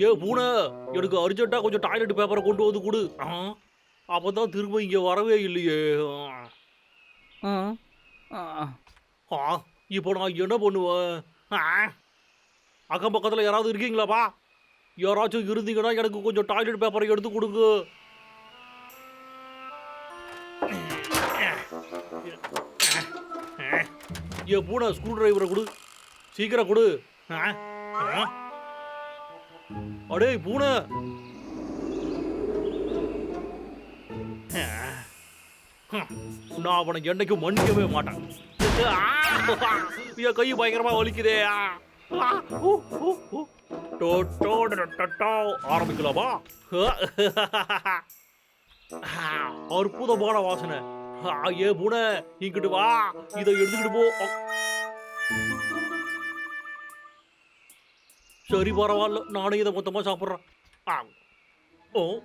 ஏ பூனை எனக்கு அர்ஜென்ட்டா கொஞ்சம் டாய்லெட் பேப்பரை கொண்டு வந்து கொடு. அப்பதான் திரும்ப இங்க வரவே இல்லையே. ஆ, இப்போ நான் என்ன பண்ணுவேன்? அக்கம் பக்கத்தில் யாராவது இருக்கீங்களாப்பா? யாராச்சும் இருந்தீங்கன்னா எனக்கு கொஞ்சம் டாய்லெட் பேப்பரை எடுத்து கொடுங்க. ஏ பூனை ஸ்க்ரூ டிரைவரை கொடு. சீக்கிரம் கொடு. அடே பூனை. நான் அவனை என்னைக்கும் மன்னிக்கவே மாட்டேன். ஆ! என் கை பயங்கரமா வலிக்குதே. ஆரம்பிக்கலாமா? அற்புதமான வாசனை. ஏ பூனை இங்கிட்டு வா. இதை எடுத்துக்கிட்டு போ. சரி பரவாயில்ல. நானே இதை மொத்தமாக சாப்பிட்றேன். ஆ. ஓ.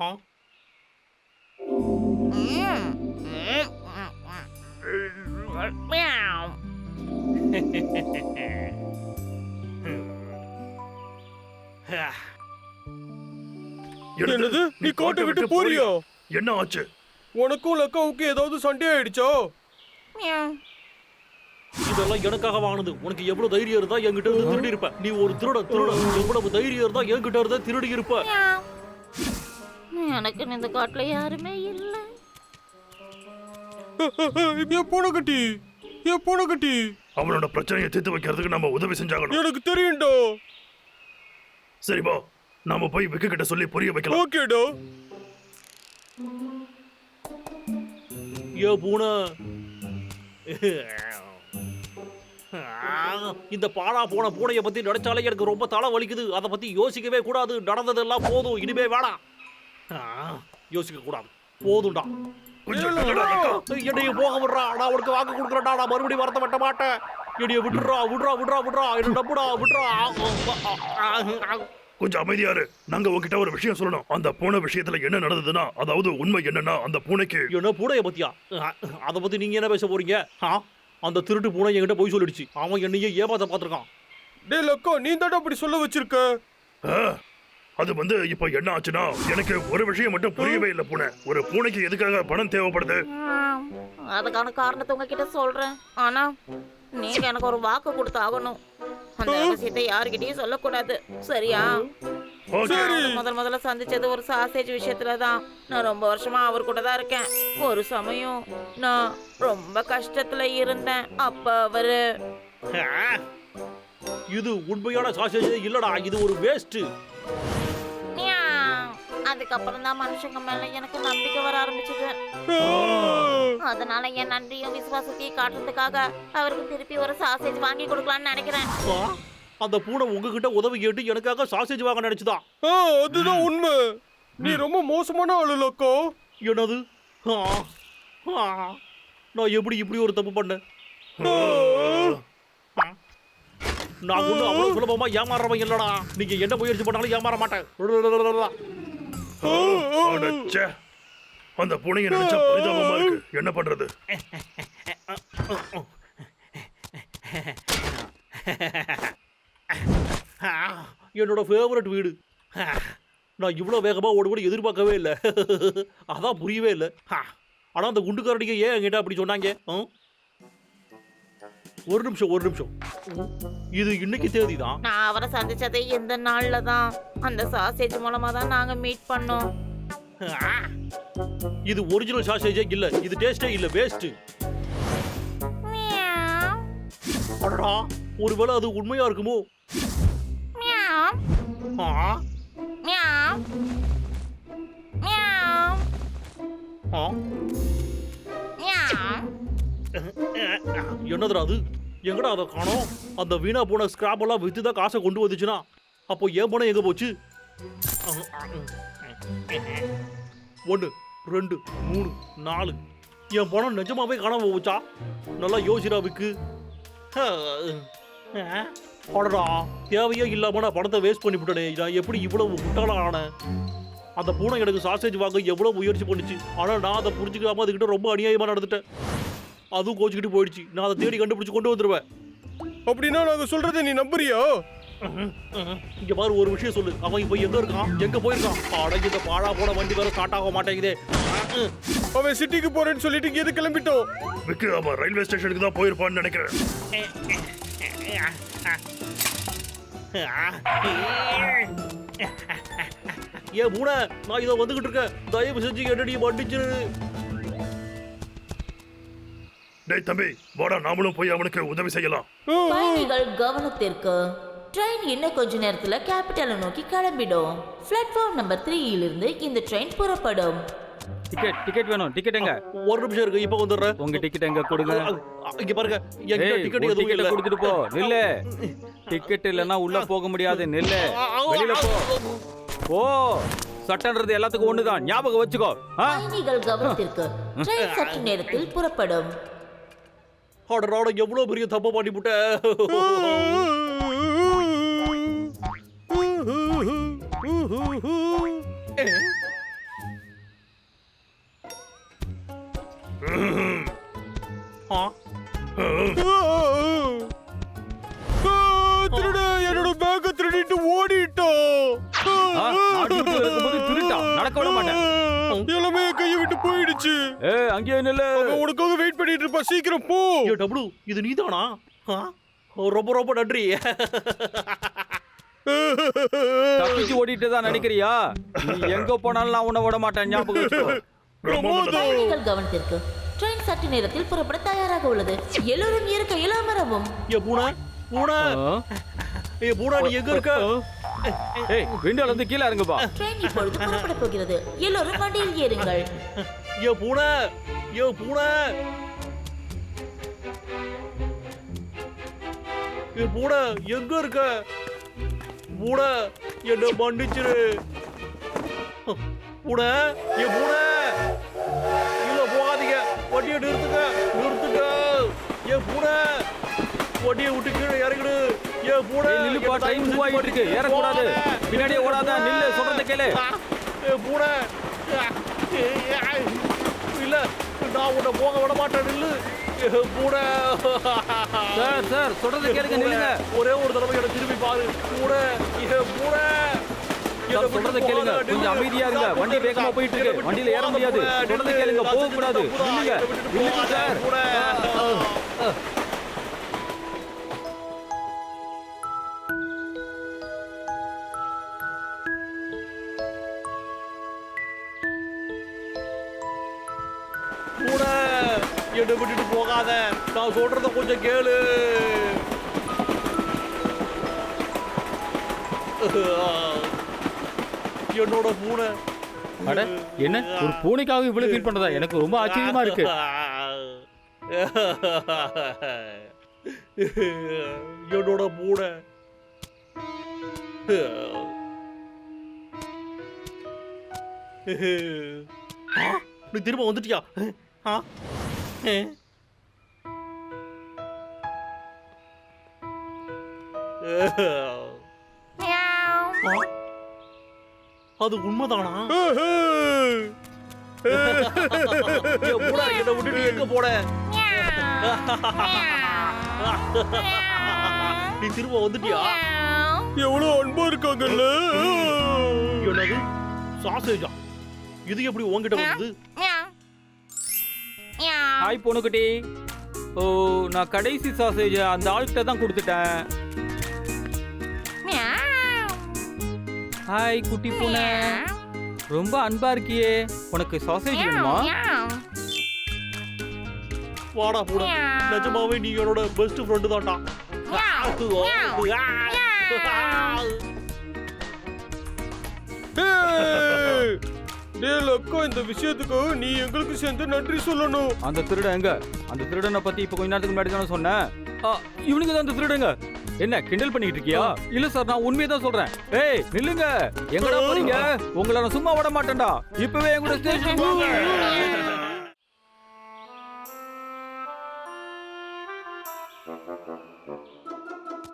ஆ. என்னது? நீ கோட்டை விட்டு போறியா? என்ன ஆச்சு? உனக்கும் லக்காவுக்கு ஏதாவது சண்டை ஆயிடுச்சா. இதெல்லாம் எனக்காக வாங்கினது உனக்கு எவ்வளவு தைரியம் இருந்தா என்கிட்ட இருந்து திருடி இருப்ப நீ ஒரு திருடன் திருடன். எவ்வளவு தைரியம் இருந்தா என்கிட்ட இருந்தா திருடி இருப்ப. எனக்கு இந்த காட்டுல யாருமே இல்ல. என் பூனைக்கட்டி என் பூனைக்கட்டி அவனோட பிரச்சனையை தீர்த்து வைக்கிறதுக்கு நம்ம உதவி செஞ்சாகணும். எனக்கு தெரியும்டா. சரி பா. நாம போய் விக்கு கிட்ட சொல்லி புரிய வைக்கலாம். ஓகேடா. ஏ பூனை. இந்த பாழா போன பூனைய பத்தி நினைச்சாலே எனக்கு ரொம்ப தலை வலிக்குது. அதை பத்தி யோசிக்கவே கூடாது. நடந்ததெல்லாம் போதும். இனிமே வேணாம் ஆ, யோசிக்க கூடாது. போதும்டா. கொஞ்சம். என்னைய போக விடுறா. நான் உனக்கு வாக்கு கொடுக்குறேன்டா. நான் மறுபடியும் வரத்த வெட்ட மாட்டேன். என்னைய விட்டுறா விடுறா விடுறா விடுறா என்ன நம்புடா விடுறா. கொஞ்சம் அமைதியாரு நாங்க உங்ககிட்ட ஒரு விஷயம் சொல்லணும். அந்த பூனை விஷயத்துல என்ன நடந்ததுன்னா அதாவது உண்மை என்னன்னா அந்த பூனைக்கு என்ன பூனைய பத்தியா? அதை பத்தி நீங்க என்ன பேச போறீங்க? அந்த திருட்டு பூனை என்கிட்ட போய் சொல்லிடுச்சு. அவன் என்னையே ஏமாத்த பார்த்திருக்கான். டேய் லக்கா நீ தான்டா அப்படி சொல்ல வச்சிருக்க? அது வந்து இப்போ என்ன ஆச்சுன்னா எனக்கு ஒரு விஷயம் மட்டும் புரியவே இல்லை பூனை. ஒரு பூனைக்கு எதுக்காக பணம் தேவைப்படுது. அதுக்கான காரணத்தை உங்ககிட்ட சொல்றேன். ஆனா நீங்க எனக்கு ஒரு வாக்கு கொடுத்தாகணும் அந்த விஷயத்தை யாருக்கிட்டயும் சொல்லக்கூடாது. சரியா? முதல் முதல்ல சந்திச்சது ஒரு சாசேஜ் விஷயத்துல தான். நான் ரொம்ப வருஷமா அவர் கூட தான் இருக்கேன். ஒரு சமயம் நான் ரொம்ப கஷ்டத்துல இருந்தேன். அப்ப அவரு? இது உண்மையான சாசேஜ் இல்லடா. இது ஒரு வேஸ்ட். அதுக்கப்புறம் தான் மனுஷங்க மேல எனக்கு நம்பிக்கை வர ஆரம்பிச்சது. அதனால என் நன்றியும் விசுவாசத்தையும் காட்டுறதுக்காக அவருக்கு திருப்பி ஒரு சாசேஜ் வாங்கி கொடுக்கலாம்னு நினைக்கிறேன். அந்த பூனை உங்ககிட்ட உதவி கேட்டு எனக்காக சாசேஜ் வாங்க நினைச்சுதா? அதுதான் உண்மை. நீ ரொம்ப மோசமான ஆளு லக்கா என்னது. நான் எப்படி இப்படி ஒரு தப்பு பண்ணேன். நான் ஒன்றும் அவ்வளவு சுலபமா ஏமாறுறவன் இல்லடா. நீங்க என்ன முயற்சி பண்ணாலும் ஏமாற மாட்டேன். அடச்சே. அந்த புனைய நினைச்சா பரிதாபமா இருக்கு. என்ன பண்றது? என்னோட ஃபேவரட் வீடு. நான் இவ்வளோ வேகமாக ஓடுபடி எதிர்பார்க்கவே இல்லை. அதான் புரியவே இல்லை. ஆனால் அந்த குண்டுக்காரடிக்க ஏன் என்கிட்ட அப்படி சொன்னாங்க? ஆ? ஒரு நிமிஷம் ஒரு நிமிஷம். இது இன்னைக்கு தேதி தான் நான் அவரை சந்திச்சதே இந்த நாள்ல தான் அந்த சாசேஜ் மூலமா தான் நாங்க மீட் பண்ணோம். இது ஒரிஜினல் சாசேஜே இல்லை. இது டேஸ்டே இல்லை. மியாவ். அடடா ஒருவேளை அது உண்மையா இருக்குமோ. ஆ. ஆ. என்னதுடா அது? எங்கடா அதை காணோம்? அந்த வீணா போன ஸ்கிராப் எல்லாம் வித்து தான் காசை கொண்டு வந்துச்சுன்னா. அப்போ ஏன் பணம் எங்க போச்சு? ஒன்று ரெண்டு மூணு நாலு. என் பணம் நிஜமாவே காணாம போச்சா? நல்லா யோசிடா விக்கு. அடடா தேவையே இல்லாம நான் பணத்தை வேஸ்ட் பண்ணி விட்டனே நான் எப்படி இவ்வளவு முட்டாளா ஆனேன்? அந்த பூனை எனக்கு சாசேஜ் வாங்க எவ்வளவு முயற்சி பண்ணுச்சு. ஆனால் நான் அதை புரிஞ்சுக்காம அதுக்கிட்ட ரொம்ப அநியாயமாக நடந்துட்டேன். அதுவும் கோச்சுக்கிட்டு போயிடுச்சு. நான் அதை தேடி கண்டுபிடிச்சு கொண்டு வந்துருவேன். அப்படின்னா நாங்க சொல்றதை நீ நம்புறியா? இங்க பாரு ஒரு விஷயம் சொல்லு. அவன் இப்போ எங்க இருக்கான்? எங்க போயிருக்கான்? அட இந்த பாழா போன வண்டி வேற ஸ்டார்ட் ஆக மாட்டேங்குதே. அவன் சிட்டிக்கு போறேன்னு சொல்லிட்டு இங்க எது கிளம்பிட்டோம்? விக்கு அவன் ரயில்வே ஸ்டேஷனுக்கு தான் போயிருப்பான்னு நினைக்கிறேன். ஏ பூனை நான் இதோ வந்துகிட்டு இருக்கேன். தயவு செஞ்சு என்னடி மன்னிச்சிரு டேய் தம்பி வாடா நாமளும் போய் அவனுக்கு உதவி செய்யலாம். பயணிகள் கவனத்திற்கு ட்ரெயின் இன்னும் கொஞ்ச நேரத்துல கேபிட்டலை நோக்கி கிளம்பிடும். பிளாட்ஃபார்ம் நம்பர் த்ரீயிலிருந்து இந்த ட்ரெயின் புறப்படும். டிக்கெட் டிக்கெட் வேணும். டிக்கெட் எங்க? ஒரு நிமிஷம் இருக்கு இப்போ வந்துடுறேன். உங்க டிக்கெட் எங்க கொடுங்க? இங்க பாருங்க. ஏய் டிக்கெட் எதுவும் இல்ல. கொடுத்துட்டு போ. நில்லு. டிக்கெட் இல்லைன்னா உள்ள போக முடியாது. நில்லு. வெளியில போ. போ. சட்டன்றது எல்லாத்துக்கும் ஒண்ணுதான். ஞாபகம் வச்சுக்கோ? பயணிகள் கவனத்திற்கு ட்ரெயின் சற்று நேரத்தில் புறப்படும். அடராட எவ்வளவு பெரிய தப்பு பண்ணி ஆ திருட என்னோட பேக்க திருடிட்டு ஓடிட்டோம். நடக்க விட மாட்டேன். போயிடுச்சு ஏய் அங்கேயே நில்லு. உனக்காக வெயிட் பண்ணிட்டு இருப்பா சீக்கிரம் போ. ஏ டபுள் இது நீதானா? ரொம்ப ரொம்ப நன்றி. தப்பிச்சு ஓடிட்டு தான் நினைக்கிறியா நீ எங்க போனாலும் நான் உன்னை விட மாட்டேன். ஞாபகம் பயணிகள் கவனத்திற்கு. ட்ரெயின் சற்று நேரத்தில் புறப்பட தயாராக உள்ளது. எல்லோரும் இருக்கையில் அமரவும் ஏ பூனை பூனை? ஏ பூனை நீ எங்க இருக்க? ஏய் விண்டோல இருந்து கீழே இறங்குப்பா. ட்ரெயின் இப்பொழுது புறப்பட போகிறது. எல்லோரும் வண்டியில் ஏறுங்கள். ஏ பூனை ஏ பூனை ஏ பூனை எங்க இருக்க? பூனை என்ன மன்னிச்சிரு. பூனை ஏ பூனை இல்ல போகாதீங்க. வண்டியை நிறுத்துங்க. நிறுத்துங்க. ஏ பூனை வண்டியை விட்டு கீழே இறங்கிடு. ஏ பூனை நில்லுப்பா, தயவு move ஆயிட்டு இருக்கு. ஏறக்கூடாது. பின்னாடியே ஓடாத. நில்லு, சொல்றதை கேளு. ஏ பூனை இல்ல. நான் உன்னை போக விட மாட்டேன் நில்லு. பூனை சார் சார் சொல்றதை கேளுங்க நில்லுங்க. ஒரே ஒரு தடவை என்ன திரும்பி பாரு. ஏ பூனை சார், சொல்றதை கேளுங்க. கொஞ்சம் அமைதியா இருங்க. வண்டி வேகமா போயிட்டு இருக்கு. வண்டியில ஏற முடியாது. சொல்றதை கேளுங்க போக கூடாது நில்லுங்க நில்லுங்க சார். என்னை விட்டுட்டு போகாத. நான் சொல்றத கொஞ்சம் கேளு. என்னோட பூனை. அட என்ன? ஒரு பூனைக்காக இவ்வளவு ஃபீல் பண்றதா? எனக்கு ரொம்ப ஆச்சரியமா இருக்கு. என்னோட பூனை. நீ திரும்ப வந்துட்டியா ஆ? அது உண்மைதானா? என்னை விட்டுட்டு எங்க போன நீ திரும்ப வந்துட்டியா? எவ்வளவு அன்பா இருக்காங்கல்ல. என்னது? சாசேஜா இது எப்படி உன்கிட்ட வந்தது? ஹாய் பொண்ணுக்குட்டி. ஓ நான் கடைசி சாசேஜ் அந்த ஆள்கிட்ட தான் கொடுத்துட்டேன். ஹாய் குட்டி பூனை ரொம்ப அன்பா இருக்கியே. உனக்கு சாசேஜ் வேணுமா? வாடா பூனை நிஜமாவே நீ என்னோட பெஸ்ட் ஃப்ரெண்டு தான்டா. ஏய், டேய் லக்கா இந்த விஷயத்துக்காக நீ எங்களுக்கு சேர்ந்து நன்றி சொல்லணும். அந்த திருடன் எங்க? அந்த திருடனை பத்தி இப்ப கொஞ்ச நேரத்துக்கு முன்னாடி தானே சொன்னேன் ஆ, இவனுங்க தான் அந்த திருடங்க. என்ன கிண்டல் பண்ணிட்டு இருக்கியா? இல்ல சார் நான் உண்மையை தான் சொல்றேன். ஏய் நில்லுங்க. எங்கடா போறீங்க? உங்களை நான் சும்மா விட மாட்டேன்டா. இப்பவே என் கூட ஸ்டேஷன் போங்க.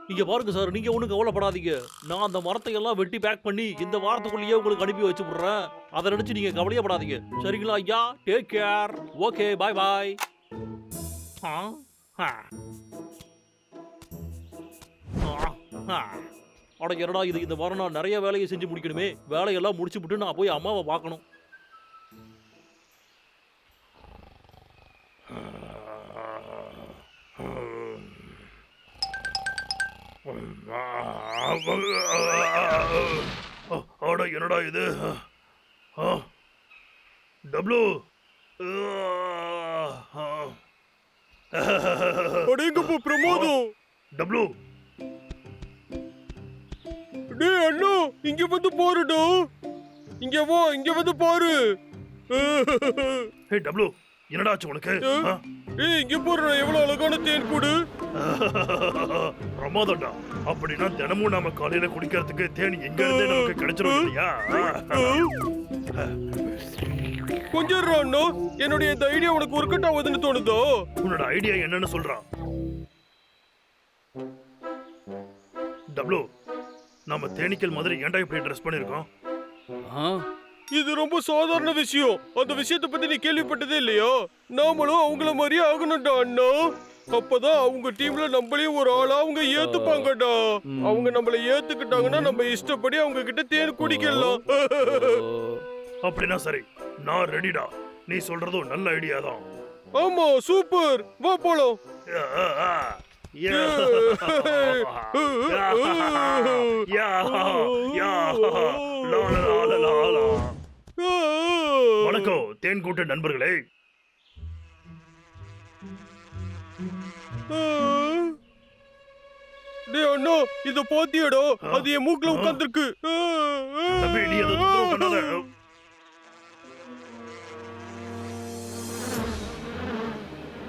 நீங்க பாருங்க சார் நீங்க ஒண்ணும் கவலைப்படாதீங்க. நான் அந்த மரத்தை எல்லாம் வெட்டி பேக் பண்ணி இந்த வாரத்துக்குள்ளேயே உங்களுக்கு அனுப்பி வச்சு விடுறேன் அதை நினைச்சு நீங்க கவலையப்படாதீங்க. சரிங்களா ஐயா? Take care okay bye bye ஆ ஆ. ஆ, ஆ. அட என்னடா இது? இந்த வாரம் நான் நிறைய வேலையை செஞ்சு முடிக்கணுமே. வேலையெல்லாம் முடிச்சு விட்டு நான் போய் அம்மாவை பார்க்கணும். ஆடா என்னடா இது? ஆ? டப்ளு அடேங்கப்பா பிரமாதம் டப்ளு டேய் அண்ணா இங்க வந்து பாருடா. இங்க வா இங்க வந்து பாரு. ஹே டப்ளு என்னடா ஆச்சு உனக்கு? ஏய் இங்க பாருடா எவ்வளவு அழகான தேன் கூடு. பிரமாதம்டா. அப்படின்னா தினமும் நாம காலையில குடிக்கிறதுக்கு தேனி எங்க இருந்தே நமக்கு கிடைச்சிரும் இல்லையா? கொஞ்சம் அண்ணா. என்னுடைய இந்த ஐடியா உனக்கு ஒர்க் அவுட் ஆகுதுன்னு தோணுதோ? உன்னோட ஐடியா என்னன்னு சொல்றான். டப்ளு நாம தேனீக்கள் மாதிரி ஏன்டா இப்படி ட்ரெஸ் பண்ணிருக்கோம் ஆ. இது ரொம்ப சாதாரண விஷயம் அந்த விஷயத்தை பத்தி நீ கேள்விப்பட்டதே இல்லையா நாமளும் அவங்கள மாதிரியே ஆகணும்டா அண்ணா அப்பதான் அவங்க டீம்ல நம்மளையும் ஒரு ஆளா அவங்க ஏத்துப்பாங்கடா. அவங்க நம்மள ஏத்துக்கிட்டாங்கன்னா நம்ம இஷ்டப்படி அவங்க கிட்ட தேன் குடிக்கலாம் அப்படின்னா சரி நான் ரெடிடா நீ சொல்றதும் நல்ல ஐடியா தான் ஆமா சூப்பர் வா போலாம் வணக்கம் தேன் கூட்ட நண்பர்களே. டேய் அண்ணா இத பாத்தியாடா? அது என் மூக்குல உட்கார்ந்திருக்கு. தம்பி நீ அதை தொந்தரவு பண்ணாத.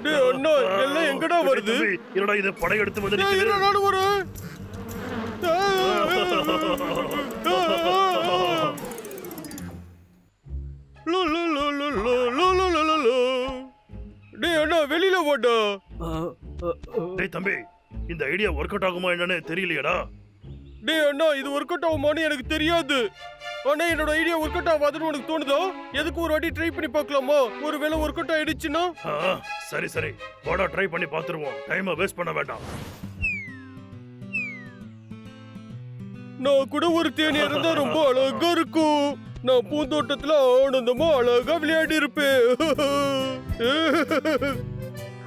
டேய் அண்ணா எல்லாம் எங்கடா வருது? தம்பி, என்னடா இது படையெடுத்து வந்து டேய் நிக்குது? இருடா நானும் வரேன் லோ, லோ, வெளியில போட்டா டேய் தம்பி இந்த ஐடியா ஒர்க் அவுட் ஆகுமா என்னன்னு தெரியலையடா. டேய் அண்ணா இது ஒர்க் அவுட் ஆகுமான்னு எனக்கு தெரியாது. ஆனா என்னோட ஐடியா ஒர்க் அவுட் ஆகாதுன்னு உனக்கு தோணுதா? எதுக்கு ஒரு வாட்டி ட்ரை பண்ணி பார்க்கலாமா? ஒருவேளை ஒர்க் அவுட் ஆயிடுச்சுன்னா? சரி சரி. போடா ட்ரை பண்ணி பார்த்துருவோம். டைமை வேஸ்ட் பண்ண வேண்டாம். நான் கூட ஒரு தேனி இருந்தா ரொம்ப அழகா இருக்கும். நான் பூந்தோட்டத்துல ஆனந்தமா அழகா விளையாடி இருப்பேன்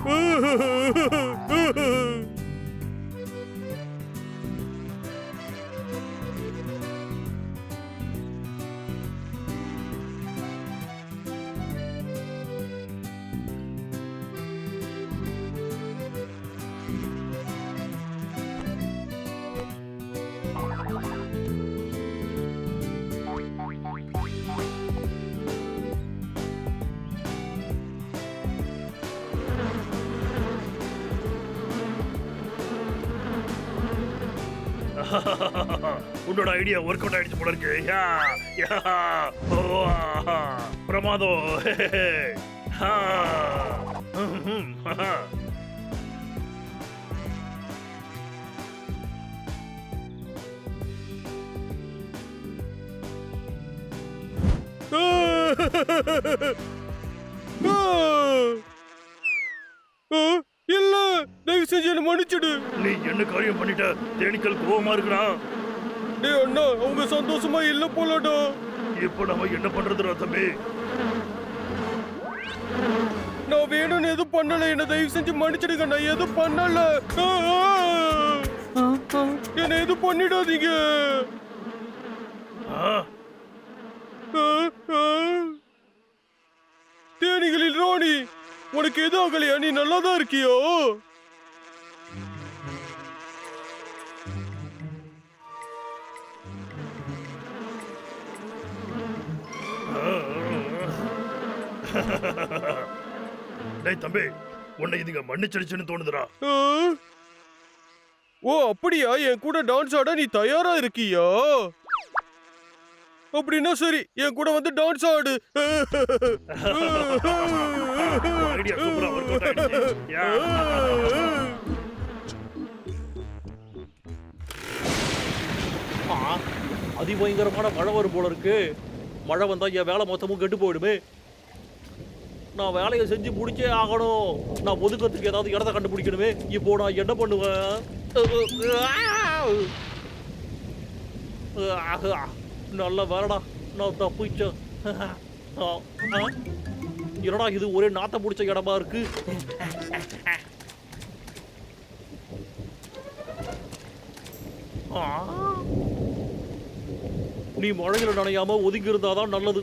Ooh. உன்னோட ஐடியா ஒர்க் அவுட் ஆயிடுச்சு போல இருக்கு. யா யா பிரமாதம் Ha ha ha ha ha! தயவு என்ன மன்னிச்சிடு. நீ என்ன காரியம் பண்ணிட்ட? தேனீக்கள் கோவமா இருக்குடா. டேய் அண்ணா அவங்க சந்தோஷமா இல்ல போலடா. இப்போ நம்ம என்ன பண்றதுடா தம்பி? நான் வேணும்னு எதுவும் பண்ணல. என்ன தயவு செஞ்சு மன்னிச்சிடுங்க. நான் எதுவும் பண்ணல. என்ன எதுவும் பண்ணிடாதீங்க. தேனிகளில் ராணி உனக்கு எதுவும் ஆகலையா? நீ நல்லா தான் இருக்கியோ? டேய் தம்பி உன்னை இதுங்க மன்னிச்சிடுச்சுன்னு தோணுதுடா? ஓ அப்படியா? என் கூட டான்ஸ் ஆட நீ தயாரா இருக்கியா? அப்படின்னா சரி என் கூட வந்து டான்ஸ் ஆடு. அதிபயங்கரமான மழை வரும் போல இருக்கு. மழை வந்தா என் வேலை மொத்தமும் கெட்டு போயிடுமே. நான் வேலையை செஞ்சு முடிச்சே ஆகணும். நான் ஒதுக்கத்துக்கு ஏதாவது இடத்த கண்டுபிடிக்கணுமே. இப்போ நான் என்ன பண்ணுவேன்? நல்ல வேலைடா. நான் தப்பிச்சேன் என்னடா இது? ஒரே நாத்த பிடிச்ச இடமா இருக்கு. நீ மழையில் நனையாம ஒதுங்கி இருந்தாதான் நல்லது.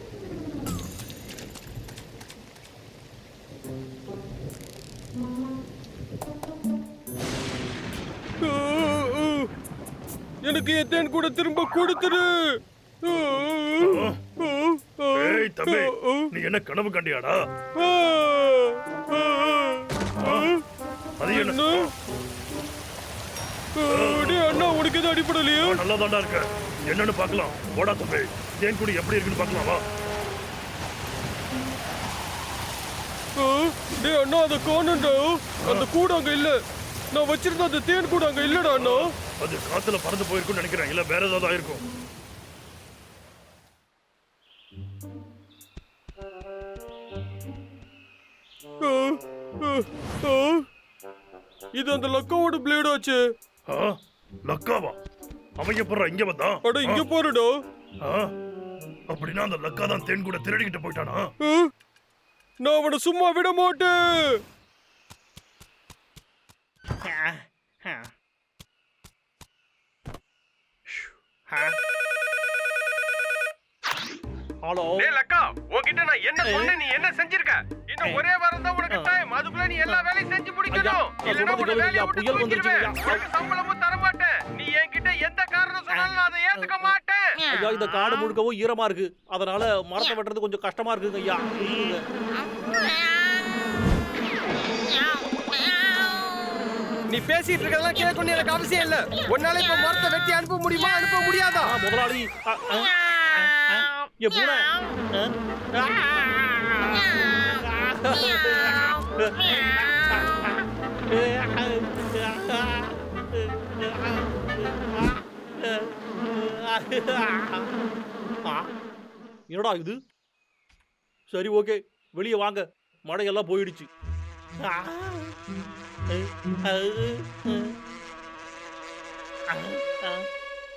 எனக்கு என் தேன் கூட திரும்ப கொடுத்துரு. ஏய் தம்பி நீ என்ன கனவு கண்டியாடா. அது என்ன? அண்ணா. உனக்கு எதுவும் அடிப்படலையா நல்லா தாண்டா இருக்க என்னன்னு பார்க்கலாம். போடா தம்பி. தேன்குடி எப்படி இருக்குன்னு பார்க்கலாம் வா. டேய் அண்ணா அதை காணும்டா அந்த கூடு அங்க இல்ல. நான் வச்சிருந்த அந்த தேன் கூடு அங்க இல்லடா அண்ணா. அது காத்துல பறந்து போயிருக்கும்னு நினைக்கிறேன். இல்ல வேற ஏதாவது ஆயிருக்கும். இது அந்த லக்காவோட பிளேட் ஆச்சு? லக்காவா? அவன் எப்படா இங்க வந்தான் அட இங்க பாருடா. ஆ? அப்படின்னா அந்த லக்கா தான் தேன் கூட திருடிக்கிட்டு போயிட்டானா? நான் அவனை சும்மா விட மாட்டேன். ஹலோ டேய் லக்கா உன்கிட்ட நான் என்ன சொன்னேன் நீ என்ன செஞ்சிருக்க? இன்னும் ஒரே வாரம் தான் உனக்கு டைம் அதுக்குள்ள நீ எல்லா வேலையும் செஞ்சு முடிக்கணும். இல்லனா கேளுங்க, வேலையை விட்டு புயல் வந்துருச்சு, சம்பளமும் தர மாட்டேன் நீ என்கிட்ட எந்த காரணம் சொன்னாலும் நான் அதை ஏத்துக்க மாட்டேன். ஐயா இந்த காடு முழுக்கவும் ஈரமா இருக்கு அதனால மரத்தை வெட்டுறது கொஞ்சம் கஷ்டமா இருக்குங்க ஐயா. நீ பேசிட்டு இருக்கறதெல்லாம் கேட்கணும் எனக்கு அவசியம் இல்ல உன்னால இப்ப மரத்தை வெட்டி அனுப்ப முடியுமா அனுப்ப முடியாதா முதலாளி என் பூனை? என்னடா இது? சரி ஓகே. வெளியே வாங்க. மழையெல்லாம் போயிடுச்சு.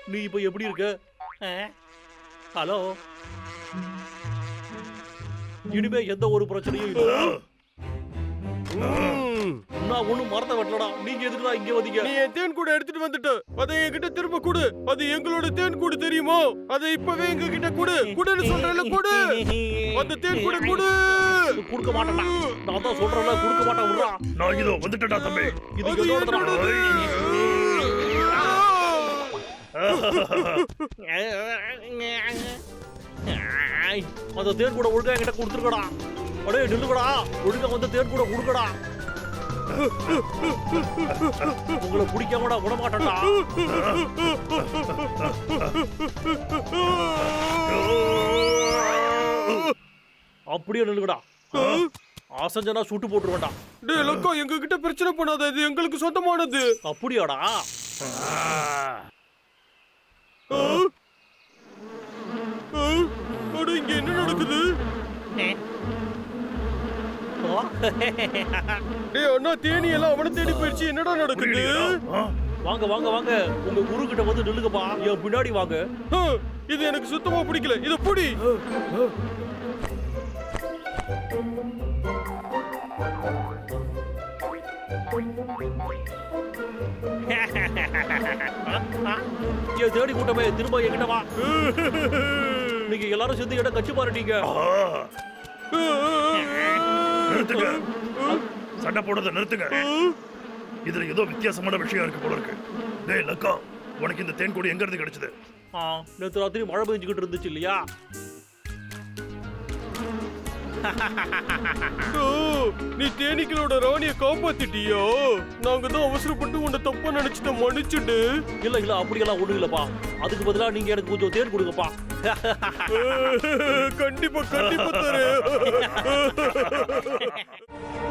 நீ இப்போ எப்படி இருக்க? ஹலோ? இனிமே எந்த ஒரு பிரச்சனையும் இல்லை. நான் ஒண்ணும் மரத்தை வெட்டலடா. நீங்க எதுக்குடா இங்க வந்தீங்க? நீ என் தேன் கூடு எடுத்துட்டு வந்துட்ட. அதை என்கிட்ட திரும்ப கொடு. அது எங்களோட தேன் கூடு தெரியுமா? அதை இப்பவே எங்க கிட்ட கொடு. குடுன்னு சொல்றேன்ல கொடு. அந்த தேன் கூடு கொடு. கொடுக்க மாட்டேன்டா. நான் தான் சொல்றேன்ல கொடுக்க மாட்டேன் விடுறா. நான் இதோ வந்துட்டேன்டா தம்பி. ஐய், அந்த தேன் கூட ஒழுங்கா என்கிட்ட கொடுத்துருக்கடா. அடே நில்லுங்கடா. ஒழுங்கா வந்து தேன் கூட கொடுக்கடா உங்களை பிடிக்காமடா விட மாட்டேன்டா அப்படியே நில்லுங்கடா. அசஞ்சனா சுட்டு போட்டுருவேன்டா டேய் லக்கா எங்க கிட்ட பிரச்சனை பண்ணாத. இது எங்களுக்கு சொந்தமானது. அப்படியாடா? அட இங்க என்ன நடக்குது? டேய் அண்ணா தேனி எல்லாம் அவனை தேடி போயிடுச்சு. என்னடா நடக்குது? வாங்க வாங்க வாங்க. உங்க குரு கிட்ட வந்து நில்லுங்கப்பா. என் பின்னாடி வாங்க. இது எனக்கு சுத்தமா பிடிக்கல. இத புடி. என் தேடி கூட்டமே திரும்ப என்கிட்ட வா. நீங்க எல்லாரும் சேர்ந்து இடம் கட்சி மாறிட்டீங்க. ஆ, நிறுத்துங்க. சண்டை போடுறத நிறுத்துங்க. இதுல ஏதோ வித்தியாசமான விஷயம் இருக்கு போல இருக்கு. டேய் லக்கா உனக்கு இந்த தேன் கொடி எங்க இருந்து கிடைச்சது? ஆ, நேத்து ராத்திரி மழை பெஞ்சுக்கிட்டு இருந்துச்சு இல்லையா? நீ தேனீக்களோட ராணிய காப்பாத்திட்டியா? நாங்க தான் அவசரப்பட்டு உன்னை தப்பா நினைச்சிட்ட மன்னிச்சுடு இல்ல இல்ல அப்படியெல்லாம் ஒண்ணும் இல்லப்பா. அதுக்கு பதிலா நீங்க எனக்கு கொஞ்சம் தேன் கொடுங்கப்பா. கண்டிப்பா கண்டிப்பா தரேன்.